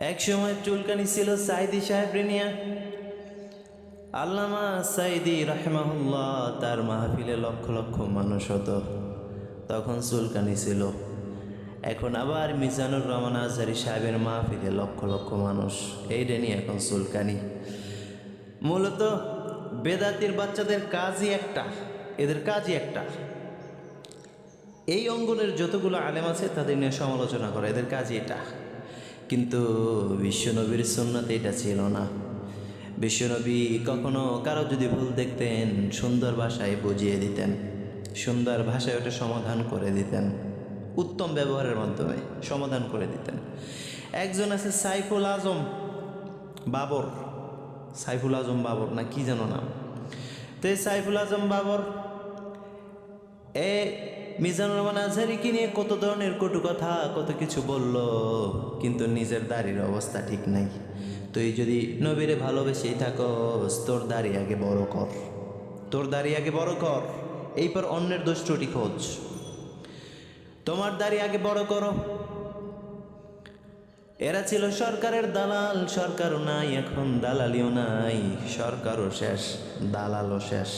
এক সময় চুলকানি ছিল সাইদি সাহেব রেনিয়া আল্লামা সাইদি রাহেমাহুল্লাহ তার মাহফিলে লক্ষ লক্ষ মানুষ হতো। তখন চুলকানি ছিল। এখন আবার মিজানুর রহমান আজহারি সাহেবের মাহফিলে লক্ষ লক্ষ মানুষ। এই রেনি এখন চুলকানি। মূলত বেদাতির বাচ্চাদের কাজই একটা, এদের কাজই একটা। এই অঙ্গনের যতগুলো আলেম আছে তাদের নিয়ে সমালোচনা করা, এদের কাজই এটা। কিন্তু বিশ্বনবীর সুন্নাতে এটা ছিল না। বিশ্বনবী কখনো কারও যদি ভুল দেখতেন, সুন্দর ভাষায় বুঝিয়ে দিতেন, সুন্দর ভাষায় ওটা সমাধান করে দিতেন, উত্তম ব্যবহারের মাধ্যমে সমাধান করে দিতেন। একজন আছে সাইফুল আজম বাবর। সাইফুল আজম বাবর না কি যেন নাম? তো সাইফুল আজম বাবর, এ মিজানুর রহমান আজহারিকে নিয়ে কত ধরনের কটু কথা, কত কিছু বলল, কিন্তু নিজের দাড়ির অবস্থা ঠিক নাই। তুই যদি নবীরে ভালোবেসেই থাকস, তোর দাড়ি আগে বড় কর। তোর দাড়ি আগে বড় কর এই পর অন্যের দোষ ত্রুটি খোঁজ। তোমার দাড়ি আগে বড় করো। এরা ছিল সরকারের দালাল, সরকারও নাই, এখন দালালিও নাই, সরকারও শেষ, দালালও শেষ।